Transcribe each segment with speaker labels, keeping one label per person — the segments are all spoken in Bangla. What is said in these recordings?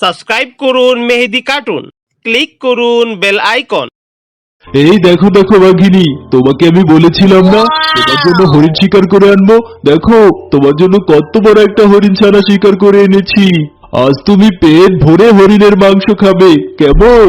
Speaker 1: সাবস্ক্রাইব করুন মেহেদি কার্টুন। ক্লিক করুন বেল আইকন।
Speaker 2: এই দেখো দেখো বাঘিনী তোমাকে আমি বলেছিলাম না তোমার জন্য হরিণ শিকার করে আনব। দেখো তোমার জন্য কত বড় একটা হরিণ ছানা শিকার করে এনেছি। আজ তুমি পেট ভরে হরিণের মাংস খাবে কেমন?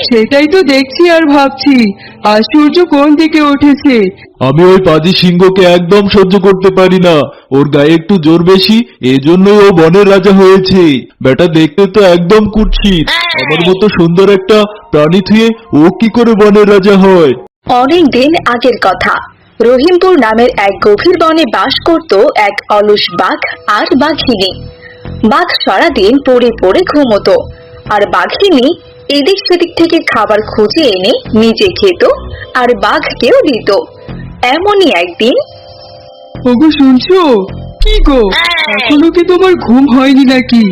Speaker 3: সেটাই তো দেখছি আর ভাবছি। আর সূর্য কোন দিকে উঠেছে?
Speaker 2: আমি ওই পাজি সিংহকে একদম সহ্য করতে পারি না। ওর গায়ে একটু জোর বেশি এজন্যই ও বনের রাজা হয়েছে। বেটা দেখতে তো একদম কুৎসিত। আমার মতো সুন্দর একটা প্রাণী থুয়ে ও কি করে বনের রাজা হয়?
Speaker 4: অনেক দিন আগের কথা। রহিমপুর নামের এক গভীর বনে বাস করত এক অলস বাঘ আর বাঘিনী। বাঘ সারাদিন পড়ে পড়ে ঘুমতো। আর বাঘিনী এদিক সেদিক থেকে খাবার খুঁজে এনে নিজে খেত আর বাঘকেও দিত। এমনই একদিন
Speaker 3: ওগো শুনছো? কি গো? এখনও কি তোমার ঘুম হয়নি নাকি?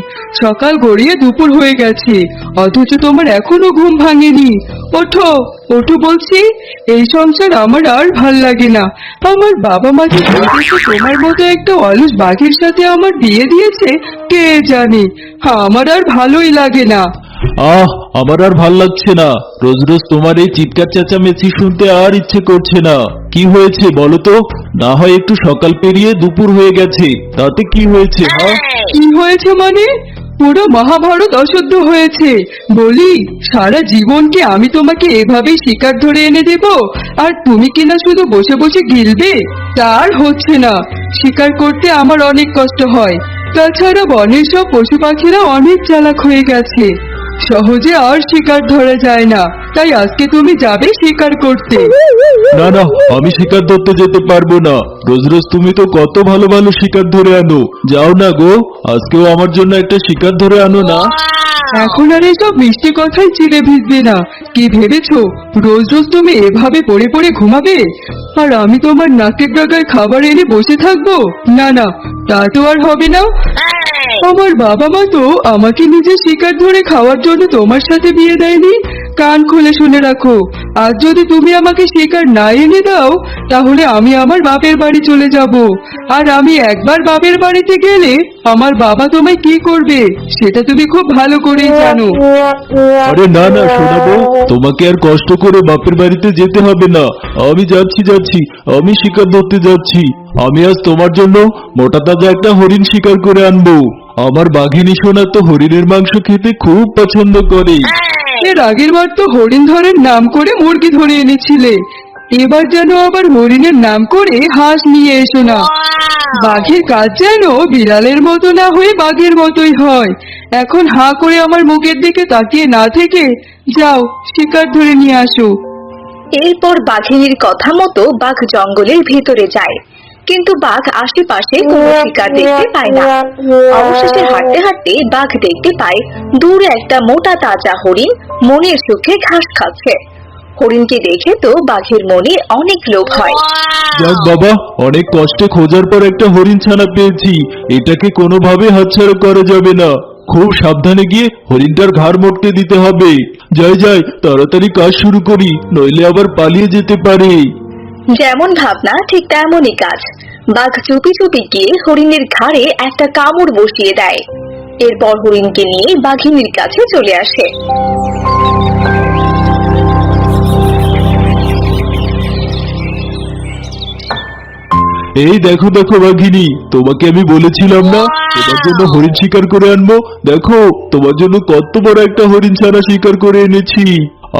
Speaker 3: সকাল গড়িয়ে দুপুর হয়ে গেছে অথচ তোমার এখনও ঘুম ভাঙেনি। ওঠো ওঠো বলছি এই সংসার আমার আর ভালো লাগে না। আমার বাবা মা যে তোমার মতো একটা অলস বাঘের সাথে আমার বিয়ে দিয়েছে কে জানে? আমার আর ভালোই লাগে না।
Speaker 2: আহ আমার আর ভালো লাগছে না। রোজ রোজ তোমার এই চিৎকার চেঁচামেচি শুনতে আর ইচ্ছে করছে না। কি হয়েছে বলো তো? না হয় একটু সকাল পেরিয়ে দুপুর হয়ে গেছে। তাতে কি হয়েছে হ্যাঁ।
Speaker 3: কি হয়েছে মানে? পুরো মহাভারত অশুদ্ধ হয়েছে। বলি সারা জীবন কি আমি তোমাকে এভাবেই শিকার ধরে এনে দেব? আর তুমি কিনা শুধু বসে বসে গিলবে? তার হচ্ছে না। শিকার করতে আমার অনেক কষ্ট হয়। তাছাড়া বনের সব পশু পাখিরা অনেক চালাক হয়ে গেছে। সহজে আর শিকার ধরা যায় না। তাই আজকে তুমি যাবে শিকার করতে।
Speaker 2: না না আমি শিকার ধরতে যেতে পারব না। রোজ রোজ তুমি তো কত ভালো ভালো শিকার ধরে আনো। যাও না গো আজকেও আমার জন্য একটা শিকার ধরে আনো না।
Speaker 3: এখন আর এসব মিষ্টি কথাই চিড়ে ভিজবে না। কি ভেবেছো? রোজ রোজ তুমি এভাবে পড়ে পড়ে ঘুমাবে? আর আমি তোমার নাকের ডাকায় খাবার এনে বসে থাকব? না না তা তো আর হবে না। আমার বাবা মা তো আমাকে নিজে শিকার ধরে খাওয়ার জন্য তোমার সাথে বিয়ে দেয়নি। কান খুলে শুনে রাখো। আজ যদি তুমি আমাকে শিকার না এনে দাও তাহলে আমি আমার বাপের বাড়ি চলে যাব। আর আমি একবার বাপের বাড়িতে গেলে আমার বাবা তোমায় কি করবে সেটা তুমি খুব ভালো করেই জানো।
Speaker 2: আরে না না শোনাবো তোমাকে আর কষ্ট করে বাপের বাড়িতে যেতে হবে না। আমি যাচ্ছি যাচ্ছি। আমি শিকার ধরতে যাচ্ছি। আমি আজ তোমার জন্য মোটা তাজা একটা হরিণ শিকার করে আনব। আমার বাঘিনী সোনা তো হরিণের মাংস খেতে খুব পছন্দ করে।
Speaker 3: এর আগের বার তো হরিণ ধরের নাম করে মুরগি ধরে এনেছিলে। এবার যেন আবার হরিণের নাম করে হাঁস নিয়ে এসো না। বাঘের কাজ যেন বিড়ালের মতো না হয়ে বাঘের মতোই হয়। এখন হাঁ করে আমার মুখের দিকে তাকিয়ে না থেকে যাও শিকার ধরে নিয়ে আসো।
Speaker 4: এরপর বাঘিনীর কথা মতো বাঘ জঙ্গলের ভেতরে যায়। কিন্তু বাঘ আশেপাশে কোনো শিকার দেখতে পায় না। অবশেষে হাঁটতে হাঁটতে বাঘ দেখতে পায় দূরে একটা মোটা তাজা হরিণ মনের সুখে ঘাস খাচ্ছে। হরিণকে দেখে তো বাঘের মনে অনেক লোভ হয়।
Speaker 2: যাক বাবা অনেক কষ্টে খোঁজার পর একটা হরিণ ছানা পেয়েছি। এটাকে কোনোভাবে হাতছাড়া করা যাবে না? খুব সাবধানে গিয়ে হরিণটার ঘাড় মোটকে দিতে হবে। যাই যাই তাড়াতাড়ি কাজ শুরু করি নইলে আবার পালিয়ে যেতে পারে।
Speaker 4: যেমন ভাবনা, ঠিক তেমনই কাজ। বাঘ চুপি চুপি গিয়ে হরিণের ঘাড়ে একটা কামড় বসিয়ে দেয়। এরপর হরিণকে নিয়ে বাঘিনীর কাছে চলে আসে।
Speaker 2: এই দেখো দেখো বাঘিনী, তোমাকে আমি বলেছিলাম না, তোমার জন্য হরিণ শিকার করে আনব। দেখো, তোমার জন্য কত বড় একটা হরিণ ছানা শিকার করে এনেছি।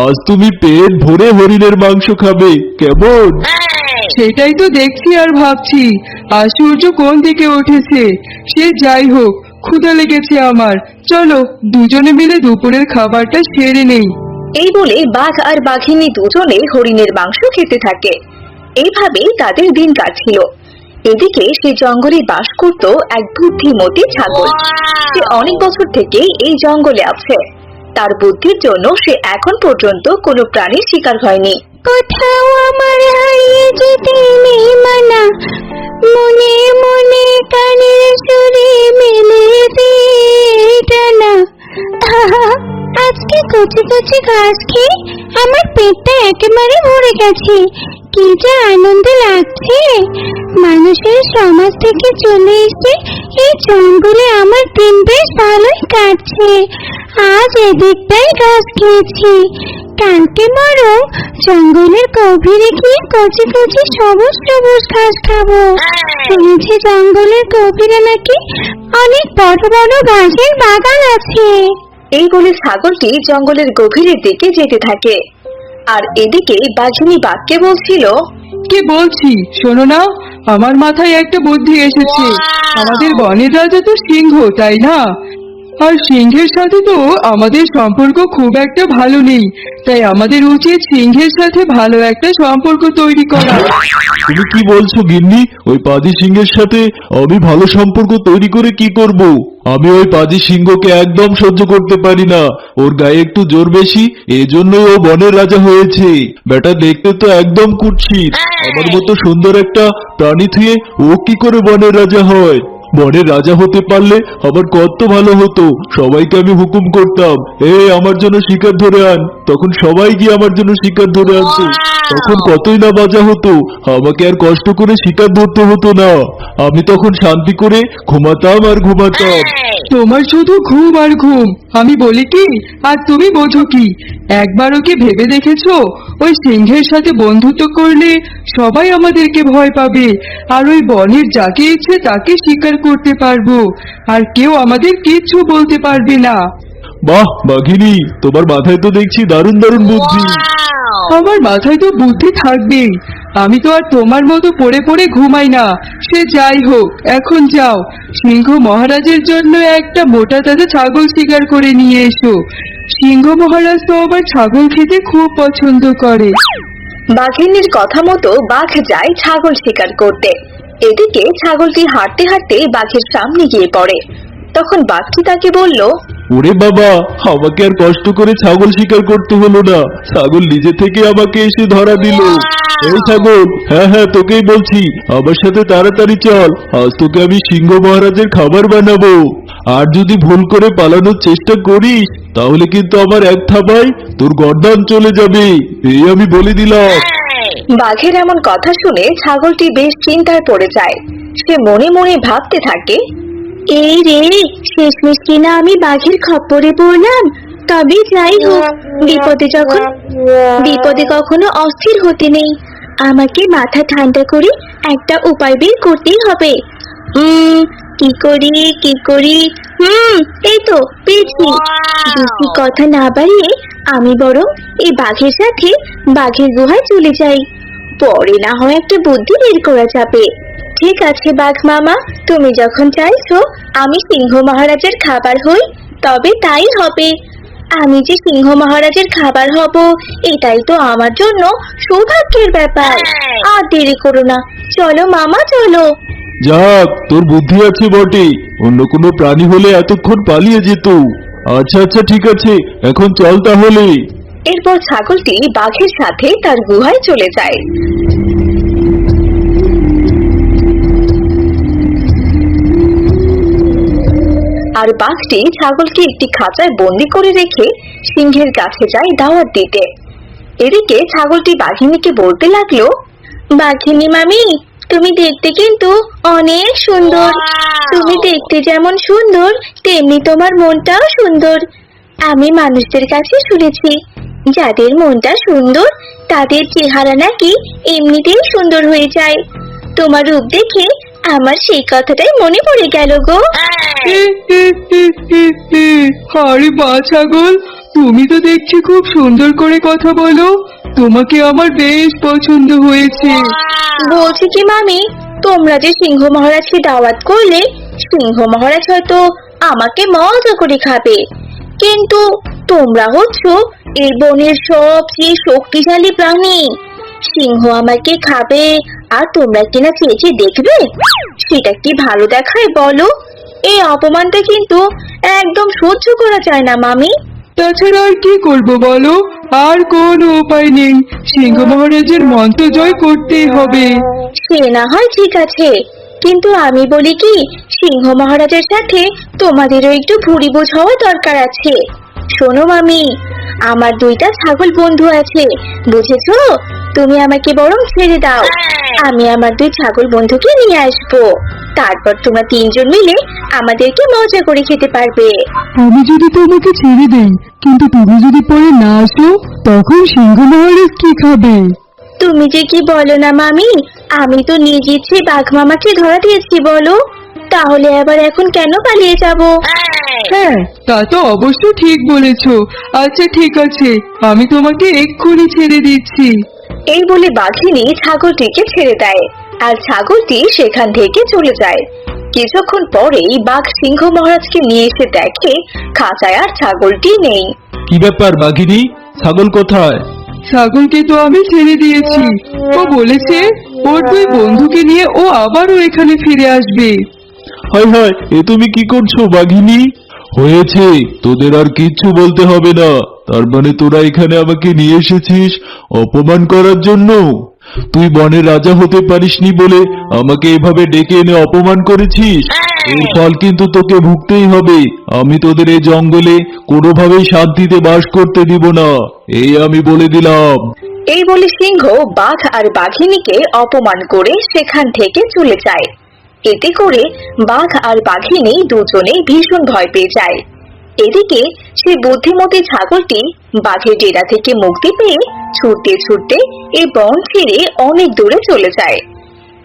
Speaker 2: আজ তুমি পেট ভরে হরিণের মাংস খাবে, কেমন?
Speaker 3: সেটাই তো দেখছি আর ভাবছি। আর সূর্য কোন দিকে উঠেছে? সে যাই হোক, ক্ষুধা লেগেছে আমার। চলো, দুজনে মিলে দুপুরের খাবারটা সেরে নেই।
Speaker 4: এই বলে বাঘ আর বাঘিনী দুজনে হরিণের মাংস খেতে থাকে। এইভাবেই তাদের দিন কাটছিল। এদিকে সে জঙ্গলে বাস করত এক বুদ্ধিমতী ছাগল। সে অনেক বছর থেকে এই জঙ্গলে আছে। তার বুদ্ধির জন্য সে এখন পর্যন্ত কোনো প্রাণীর শিকার হয়নি।
Speaker 5: কোথাও আমার হারিয়ে যেতে নেই মানা। মনে মনে কানের সুরে মেলে টানা। আজকে
Speaker 4: কচি কচি ঘাস খেয়ে আমার পেটটা একেবারে ভরে গেছে। কি যে আনন্দ লাগছে। মানুষের সমাজ থেকে চলে এসে এই জঙ্গলে আমার দিন বেশ ভালোই কাটছে। আজ এদিকটাই ঘাস খেয়েছি। কালকে বরং জঙ্গলের গভীরে গিয়ে কচি কচি সবুজ সবুজ ঘাস খাব। শুনেছি জঙ্গলের গভীরে নাকি অনেক বড় বড় ঘাসের বাগান আছে।
Speaker 6: এই বলে ছাগলটি জঙ্গলের গভীরের দিকে যেতে থাকে। আর এদিকে বাঘিনী বাঘকে বলছিল
Speaker 3: কি বলছি? শোনো না আমার মাথায় একটা বুদ্ধি এসেছে। আমাদের বনের রাজা তো সিংহ তাই না? আর সিংহের সাথে তো আমাদের সম্পর্ক খুব একটা ভালো নেই। তাই আমাদের উচিত সিংহের সাথে ভালো একটা সম্পর্ক তৈরি করা।
Speaker 2: তুমি কি বলছো, গিন্নি? ওই পাজি সিংহের সাথে আমি ভালো সম্পর্ক তৈরি করে কি করব? আমি ওই পাজি সিংহকে একদম সহ্য করতে পারি না। ওর গায়ে একটু জোর বেশি, এজন্যই ও বনের রাজা হয়েছে। বেটা, দেখতে তো একদম কুৎসিত। আমার মতো সুন্দর একটা প্রাণী থুয়ে ও কি করে বনের রাজা হয়? বনের রাজা হতে পারলে আমার কত ভালো হতো, সবাইকে আমি হুকুম করতাম। এ আমার জন্য শিকার ধরে আন। তখন সবাই গিয়ে আমার জন্য শিকার ধরে আনতো। তখন কতই না বাজা হতো, আমাকে আর কষ্ট করে শিকার ধরতে হতো না। আমি তখন শান্তি করে ঘুমাতাম আর ঘুমাতাম।
Speaker 3: তোমার শুধু ঘুম আর ঘুম। আমি বলি কি, আর তুমি বোঝো কি? একবারও কি ভেবে দেখেছ? ওই সিংহের সাথে বন্ধুত্ব করলে সবাই আমাদেরকে ভয় পাবে। আর ওই বনের যাকে ইচ্ছে তাকে শিকার করতে পারব। আর কেউ আমাদের কিচ্ছু বলতে পারবে না।
Speaker 2: বাহ বাঘিনী তোমার মাথায় তো দেখছি দারুণ দারুণ বুদ্ধি।
Speaker 3: আমার মাথায় তো বুদ্ধি থাকবেই। আমি তো আর তোমার মতো পড়ে পড়ে ঘুমাই না। সে যাই হোক এখন যাও। সিংহ মহারাজের জন্য একটা মোটা তাজা ছাগল শিকার করে নিয়ে এসো। সিংহ মহারাজ তো আবার ছাগল খেতে খুব পছন্দ করে।
Speaker 6: বাঘিনীর কথা মতো বাঘ যায় ছাগল শিকার করতে। এদিকে ছাগলটি হাঁটতে হাঁটতে বাঘের সামনে গিয়ে পড়ে। তখন বাঘটি তাকে বলল,
Speaker 2: ওরে বাবা, আমাকে আর কষ্ট করে ছাগল শিকার করতে হলো না। ছাগল নিজে থেকে আমাকে এসে ধরা দিল। এই ছাগল হ্যাঁ হ্যাঁ তোকেই বলছি। আমার সাথে তাড়াতাড়ি চল। আজ তোকে আমি সিংহ মহারাজের খাবার বানাবো। আর যদি ভুল করে পালানোর চেষ্টা করিস, তাহলে কিন্তু আমার এক থাবায় তোর গর্দান চলে যাবে। এই আমি বলে দিলাম।
Speaker 6: বাঘের এমন কথা শুনে ছাগলটি বেশ চিন্তায় পড়ে যায়। সে মনে মনে ভাবতে থাকে,
Speaker 4: এই রে, শেষমেশ কিনা আমি বাঘের খপ্পরে পড়লাম। তবে যাই হোক, বিপদে যখন, বিপদে কখনো অস্থির হতে নেই। আমাকে মাথা ঠান্ডা করে একটা উপায় বের করতেই হবে। উম, কি করি কি করি? হুম, এই তো, পেয়েছি। বেশি কথা না বাড়িয়ে আমি বরং এই বাঘের সাথে বাঘের গুহায় চলে যাই। পরে না হয় একটা বুদ্ধি বের করা যাবে। ঠিক আছে বাঘ মামা তুমি যখন চাইছো আমি সিংহ মহারাজের খাবার হই তবে তাই হবে। আমি যে সিংহ মহারাজের খাবার হব এটাই তো আমার জন্য সৌভাগ্যের ব্যাপার। আর দেরি করো না। চলো মামা চলো।
Speaker 2: যাক তোর বুদ্ধি আছে বটে। অন্য কোনো প্রাণী হলে এতক্ষণ পালিয়ে যেত। আচ্ছা আচ্ছা ঠিক আছে এখন চল তাহলে।
Speaker 6: এরপর ছাগলটি বাঘের সাথে তার গুহায় চলে যায়। আর বাঘটি ছাগলকে একটি খাঁচায় বন্দি করে রেখে সিংহের কাছে যায় দাওয়াত দিতে। এদিকে ছাগলটি বাঘিনীকে বলতে লাগল
Speaker 4: বাঘিনী মামি তুমি দেখতে কিন্তু অনেক সুন্দর। তুমি দেখতে যেমন সুন্দর তেমনি তোমার মনটাও সুন্দর। আমি মানুষদের কাছে শুনেছি যাদের মনটা সুন্দর তাদের চেহারা নাকি এমনিতেই সুন্দর হয়ে যায়। তোমার রূপ দেখে আমার সেই কথাটাই মনে পড়ে গেল গো।
Speaker 3: আরে বা ছাগল তুমি তো দেখছি খুব সুন্দর করে কথা বলো। তোমাকে আমার বেশ পছন্দ হয়েছে।
Speaker 4: বলছি কি মামি তোমরা যে সিংহ মহারাজকে দাওয়াত করলে সিংহ মহারাজ হয়তো আমাকে মজা করে খাবে। কিন্তু তোমরা হচ্ছ এই বনের সবচেয়ে শক্তিশালী প্রাণী। সিংহ আমাকে খাবে আর তোমরা কিনা চেয়েছে দেখবে? সেটা কি ভালো দেখায় বলো? এই অপমানটা কিন্তু একদম সহ্য করা যায় না মামি।
Speaker 3: তাছাড়া আর কি করব বলো? আর কোনো উপায় নেই। সিংহ মহারাজের মন্ত্র জয় করতেই হবে।
Speaker 4: সে না হয় ঠিক আছে। কিন্তু আমি বলি কি সিংহ মহারাজের সাথে তোমাদেরও একটু ভুরি বোঝাও দরকার আছে। শোনো মামি
Speaker 5: আমার দুইটা ছাগল বন্ধু আছে বুঝেছ? তুমি আমাকে বরং ছেড়ে দাও। আমি আমার দুই ছাগল বন্ধুকে নিয়ে আসব। তারপর তোমরা তিনজন মিলে আমাদেরকে মজা করে খেতে পারবে।
Speaker 3: আমি যদি তোমাকে ছেড়ে দেই কিন্তু তুমি যদি পরে না আসো তখন সিংহ মহারাজ কি খাবে?
Speaker 5: তুমি যে কি বলো না মামি আমি তো নিজ ইচ্ছে বাঘ মামাকে ধরা দিয়েছি বলো। তাহলে আবার এখন কেন পালিয়ে যাব?
Speaker 3: হ্যাঁ তা তো অবশ্য ঠিক বলেছ। আচ্ছা ঠিক আছে আমি তোমাকে এক্ষুনি ছেড়ে দিচ্ছি।
Speaker 4: এই বলে বাঘিনী ছাগলটিকে ছেড়ে দেয় আর ছাগলটি সেখান থেকে চলে যায়। কিছুক্ষণ পরেই বাঘ সিংহ মহারাজকে নিয়ে এসে দেখে খাঁচায় আর ছাগলটি নেই।
Speaker 2: কি ব্যাপার বাঘিনী? ছাগল কোথায়?
Speaker 3: ছাগলকে তো আমি ছেড়ে দিয়েছি। ও বলেছে ওর দুই বন্ধুকে নিয়ে ও আবারও এখানে ফিরে আসবে।
Speaker 2: হায় হায় এ তুমি কি করছ বাঘিনী? হয়েছে তোদের আর কিচ্ছু বলতে হবে না। তার মানে তোরা এখানে আমাকে নিয়ে এসেছিস অপমান করার জন্য? তুই বনের রাজা হতে পারিসনি বলে আমাকে এভাবে ডেকে এনে অপমান করেছিস? এর ফল কিন্তু তোকে ভুগতেই হবে। আমি তোদের এই জঙ্গলে কোনোভাবেই শান্তিতে বাস করতে দিব না। এই আমি বলে দিলাম।
Speaker 4: এই বলে সিংহ বাঘ আর বাঘিনীকে অপমান করে সেখান থেকে চলে যায়। এতে করে বাঘ আর বাঘিনী দুজনেই ভীষণ ভয় পেয়ে যায়। এদিকে সেই বুদ্ধিমতী ছাগলটি বাঘের ডেরা থেকে মুক্তি পেয়ে ছুটতে ছুটতে এই বন ছেড়ে অনেক দূরে চলে যায়।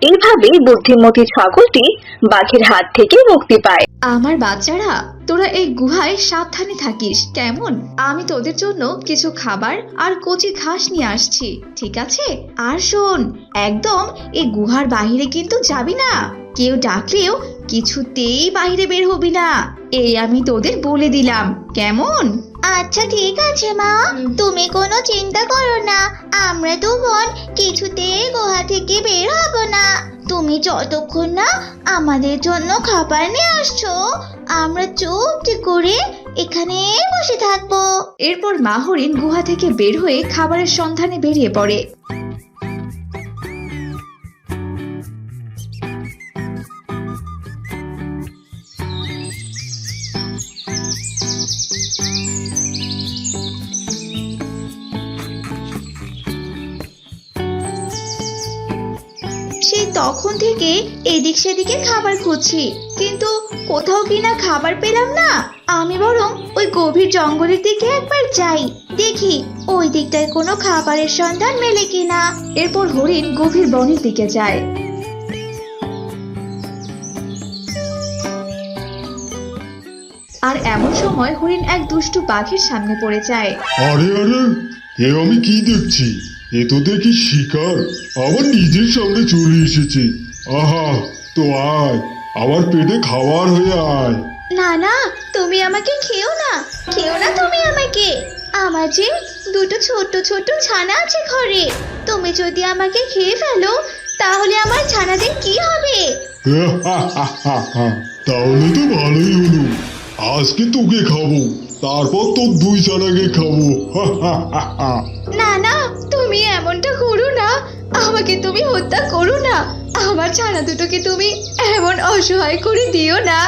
Speaker 4: এইভাবে বুদ্ধিমতী ছাগলটি বাঘের হাত থেকে মুক্তি পায়।
Speaker 7: আমার বাচ্চারা, তোরা এই গুহায় সাবধানে থাকিস, কেমন? আমি তোদের জন্য কিছু খাবার আর কচি ঘাস নিয়ে আসছি, ঠিক আছে? আর শোন, একদম এই গুহার বাহিরে কিন্তু যাবি না। কেউ ডাকলেও কিছুতেই বাইরে বের হবি না। এই আমি তোদের বলে দিলাম। কেমন?
Speaker 5: আচ্ছা ঠিক আছে মা। তুমি কোনো চিন্তা করো না। আমরা তো বোন কিছুতেই গুহা থেকে বের হব না। তুমি যতক্ষণ না আমাদের জন্য খাবার নিয়ে আসছো আমরা চুপটি করে এখানে বসে থাকব।
Speaker 7: এরপর মা হরিণ গুহা থেকে বের হয়ে খাবারের সন্ধানে বেরিয়ে পড়ে। তখন থেকে এদিক সেদিকে খাবার খুঁজছি। কিন্তু কোথাও কিনা খাবার পেলাম না। আমি বরং ওই গভীর জঙ্গলের দিকে একবার যাই। দেখি ওই দিকটায় কোনো খাবারের সন্ধান মেলে কিনা। এরপর হরিণ গভীর বনের দিকে যায়। আর এমন সময় হরিণ এক দুষ্টু বাঘের সামনে পড়ে যায়।
Speaker 8: আরে আরে, এ আমি কি দেখছি? এ তো দেখি শিকার। আমার নিজের সামনে চলে এসেছে। আহা তো আয় আমার পেটে খাবার হয়ে আয়।
Speaker 5: না না তুমি আমাকে খেও না খেও না তুমি আমাকে। আমার যে দুটো ছোট ছোট ছানা আছে ঘরে তুমি যদি আমাকে খেয়ে ফেলো তাহলে আমার ছানাদের কি হবে?
Speaker 8: তাহলে তো ভালোই হলো। আজকে তোকে খাব তারপর তোর দুই চানাকে খাব।
Speaker 5: না তুমি এমনটা করো না। আমাকে তুমি হত্যা করো না। আমার ছানা দুটোকে তুমি এমন অসহায় করে দিও না।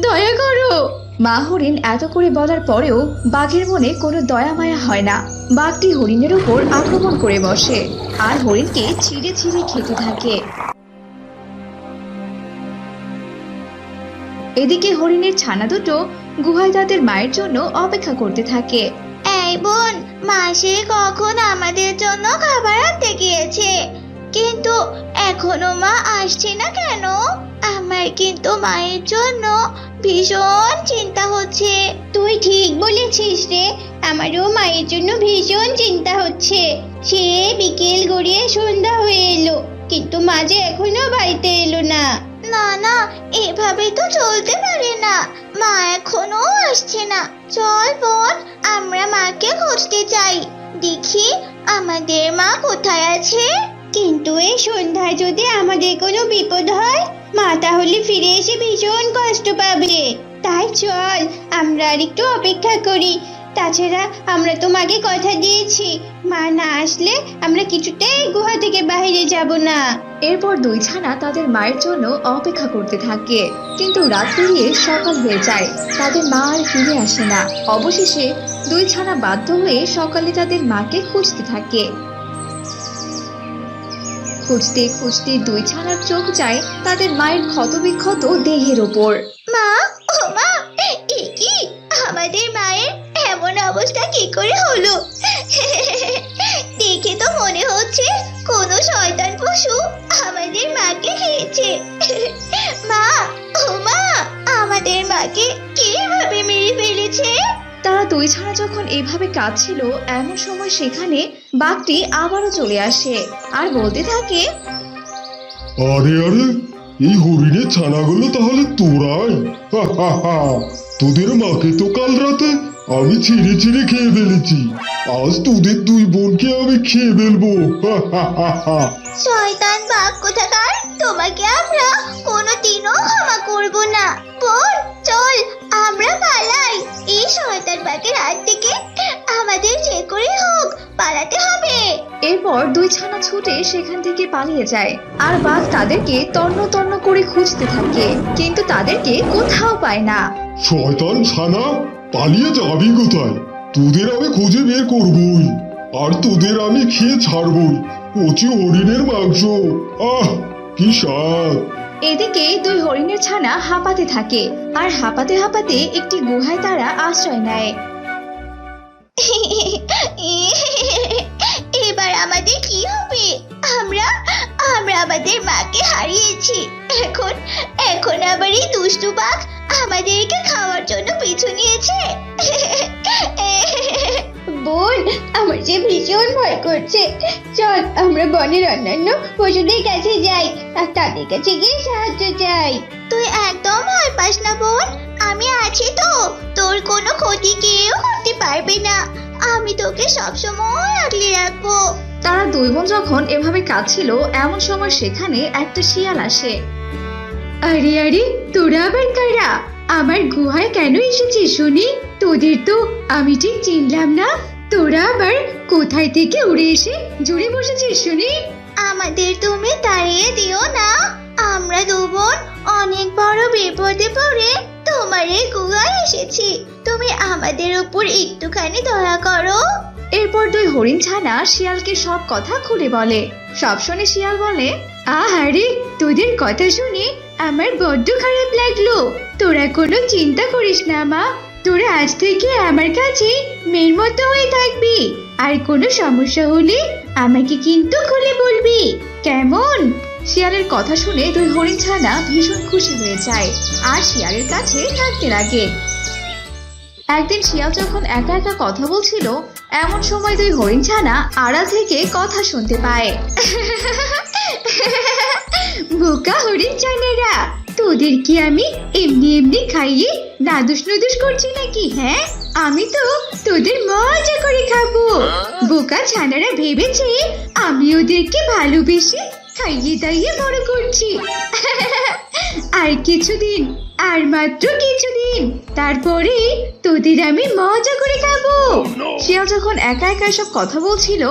Speaker 5: দয়া করো।
Speaker 7: মা হরিণ এত করে বলার পরেও বাঘের মনে কোনো দয়া মায়া হয় না। বাঘটি হরিণের উপর আক্রমণ করে বসে আর হরিণকে ছিঁড়ে ছিঁড়ে খেতে থাকে। এদিকে হরিণের ছানা দুটো গুহায় তাদের মায়ের জন্য অপেক্ষা করতে থাকে।
Speaker 5: এই বোন, মাসে কখন আমাদের জন্য খাবার আনতে গিয়েছে? কিন্তু এখনও মা আসছে না কেন? আমার কিন্তু মায়ের জন্য ভীষণ চিন্তা হচ্ছে। তুই ঠিক বলেছিস রে, আমারও মায়ের জন্য ভীষণ চিন্তা হচ্ছে। সে বিকেল গড়িয়ে সন্ধ্যা হয়ে এলো, কিন্তু মাঝে এখনও বাড়িতে এলো না। না না, এভাবে তো চলতে পারে না। মা এখনও আসছে না। চল বোন, আমরা মাকে খুঁজতে চাই। দেখি আমাদের মা কোথায় আছে। কিন্তু এই সন্ধ্যায় যদি আমাদের কোনো বিপদ হয়, মা তাহলে ফিরে এসে ভীষণ কষ্ট পাবে। তাই চল, আমরা আর একটু অপেক্ষা করি। তাছাড়া আমরা তো মাকে কথা দিয়েছি। মা না আসলে আমরা কিছুতেই গুহা থেকে বাইরে যাব না।
Speaker 7: এরপর দুই ছানা তাদের মায়ের জন্য অপেক্ষা করতে থাকে। কিন্তু রাত পেরিয়ে সকাল হয়ে যায়। তাদের মা আর ফিরে আসে না। অবশেষে দুই ছানা বাধ্য হয়ে সকালে তাদের মাকে খুঁজতে থাকে। খুঁজতে খুঁজতে দুই ছানার চোখ যায় তাদের মায়ের ক্ষতবিক্ষত দেহের ওপর।
Speaker 5: মা, ও মা কি? আমাদের মায়ের এমন অবস্থা কি করে হলো? দেখে তো মনে হচ্ছে কোনো শয়তান পশু আমাদের মাকে খেয়েছে মা ও মা আমাদের মাকে কীভাবে মেরে ফেলেছে
Speaker 7: তারা দুই ছানা যখন এভাবে কাঁদছিল এমন সময় সেখানে বাঘটি আবারও চলে আসে আর বলতে থাকে
Speaker 8: আরে আরে এই হরিণের ছানাগুলো তাহলে তোরাই হা, হা, হা। তোদের মাকে তো কাল রাতে আমি ছিঁড়ে ছিঁড়ে খেয়ে ফেলেছি। আজ তোদের দুই বোনকে আমি খেয়ে ফেলব।
Speaker 5: শয়তান বাঘ কোথাকার? তোমাকে আমরা কোনোদিনও ক্ষমা করব না। বোন চল আমরা পালাই। এই শয়তান বাঘের হাত থেকে আমাদের যে করে হোক পালাতে হবে।
Speaker 7: এরপর দুই ছানা ছুটে সেখান থেকে পালিয়ে যায়। আর বাঘ তাদেরকে তন্ন তন্ন করে খুঁজতে থাকে কিন্তু তাদেরকে কোথাও পায় না।
Speaker 8: শয়তান ছানা পালিয়ে যাবি কোথায়? তোদের আমি খুঁজে বের করবই আর তোদের আমি খেয়ে ছাড়বই। কচি হরিণের মাংস। আহ কি স্বাদ।
Speaker 7: এদিকে দুই হরিণের ছানা হাঁপাতে থাকে আর হাঁপাতে হাঁপাতে একটি গুহায় তারা আশ্রয় নেয়।
Speaker 5: এবার আমাদের কি হবে? আমরা আমরা আমাদের মাকে হারিয়েছি। এখন এখন আবার এই দুষ্টু বাঘ আমাদেরকে খাওয়ার জন্য পিছু নিয়েছে। বোন আমার যে ভীষণ ভয় করছে। চল আমরা বনের অন্যান্য পশুদের কাছে যাই আর তাদের কাছে গিয়ে সাহায্য চাই। তুই একদম ভয় পাস না বোন আমি আছি তো। তোর কোনো ক্ষতি কেউ করতে পারবে না। আমি তোকে সবসময় আগলে রাখব।
Speaker 7: তারা দুই বোন যখন এভাবে কাঁদছিল, এমন সময় সেখানে একটা শিয়াল আসে। আরে আরে, তোরা আবার কারা? আমার গুহায় কেন এসেছিস শুনি? তোদের তো আমি ঠিক চিনলাম না। তোরা আবার কোথায় থেকে উড়ে এসে জুড়ে বসেছিস শুনি?
Speaker 5: আমাদের তুমি তাড়িয়ে দিও না। আমরা দু বোন অনেক বড় বিপদে পড়ে তোমার এই গুহায় এসেছি। তুমি আমাদের উপর একটুখানি দয়া করো।
Speaker 7: এরপর দুই হরিণ ছানা শিয়ালকে সব কথা খুলে বলে। সব শুনে শিয়াল বলে, আহারে, তোদের কথা শুনে আমার বড্ড খারাপ লাগল। তোরা কোনো চিন্তা করিস না, মা। তোরা আজ থেকে আমার কাছে মেয়ের মতো হয়ে থাকবি। আর কোনো সমস্যা হলে আমাকে কিন্তু খুলে বলবি। কেমন? শিয়ালের কথা শুনে দুই হরিণ ছানা ভীষণ খুশি হয়ে যায় আর শিয়ালের কাছে থাকতে লাগে। একদিন শিয়াল যখন একা একা কথা বলছিল এমন সময় দুই হরিণ ছানা আড়াল থেকে কথা শুনতে পায়। বোকা হরিণ ছানারা তোদের কি আমি এমনি এমনি খাইয়ে নাদুস নুদুস করছি নাকি হ্যাঁ? আমি তো তোদের মজা করে খাব। বোকা ছানারা ভেবেছে আমি ওদেরকে ভালোবেসে খাইয়ে দাইয়ে বড় করছি। আর কিছুদিন আর মাত্র কিছুদিন। তারপরে তোদের আমি মজা করে খাব। শিয়াল যখন একা একা এসব কথা বলছিল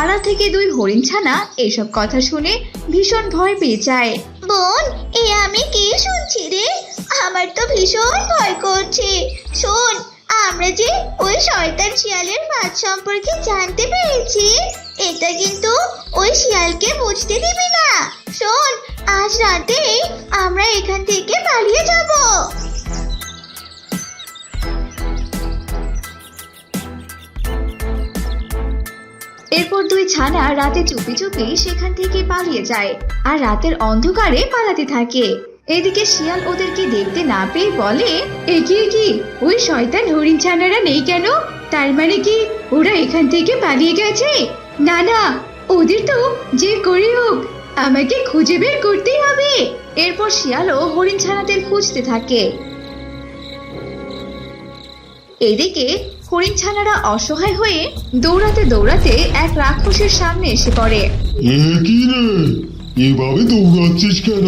Speaker 7: আড়া থেকে দুই হরিণ ছানা এসব কথা শুনে ভীষণ ভয় পেয়ে যায়।
Speaker 5: বোন এ আমি কি শুনছি রে? আমার তো ভীষণ ভয় করছে। শোন আমরা যে ওই শয়তান শিয়ালের মাছ সম্পর্কে জানতে পেরেছি এটা কিন্তু ওই শিয়ালকে বুঝতে দিবি না। শোন আজ রাতে আমরা এখান থেকে পালিয়ে যাব।
Speaker 7: এরপর দুই ছানা রাতে চুপি চুপি সেখান থেকে পালিয়ে যায় আর রাতের অন্ধকারে পালাতে থাকে। এদিকে শিয়াল ওদেরকে দেখতে না পেয়ে বলে এগিয়ে কি ওই শয়তান হরিণ ছানারা নেই কেন? তার মানে কি ওরা এখান থেকে পালিয়ে গেছে? না না, ওদের তো যে করে হোক। আমাকে খুঁজে বের করতেই হবে। এরপর শিয়ালও হরিণ ছানাদের খুঁজতে থাকে। এদিকে হরিণ ছানারা অসহায় হয়ে দৌড়াতে দৌড়াতে এক রাক্ষসের সামনে এসে পড়ে।
Speaker 8: কি রে? এভাবে দৌড়াচ্ছিস কেন?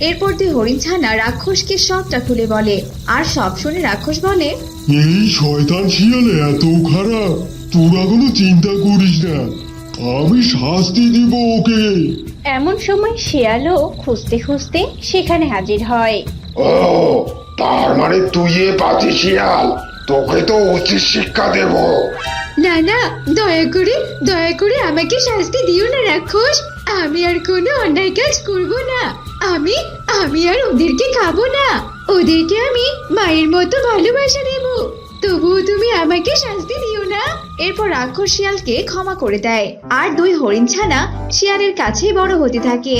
Speaker 7: এরপর দুই হরিণ ছানা রাক্ষসকে সবটা খুলে বলে। আর সব শুনে রাক্ষস বলে
Speaker 8: এই শয়তান শিয়াল এত খারাপ। তোরা কোনো চিন্তা করিস না। আমি শাস্তি দিব ওকে।
Speaker 9: এমন সময় শিয়ালও খুঁজতে খুঁজতে সেখানে হাজির হয়।
Speaker 10: ও তার মানে তুই এ পাতি শিয়াল তোকে তো উচিত শিক্ষা দেব।
Speaker 7: না না দয়া করে দয়া করে আমাকে শাস্তি দিও না রাক্ষস। আমি আর কোনো অন্যায় কাজ করব না। আমি আমি আর ওদেরকে খাব না। ওদেরকে আমি মায়ের মতো ভালোবাসা দেব। তবুও তুমি আমাকে শাস্তি দিও না।
Speaker 11: এরপর রাক্ষস শিয়ালকে ক্ষমা করে দেয়। আর দুই হরিণ ছানা শিয়ালের কাছেই বড় হতে থাকে।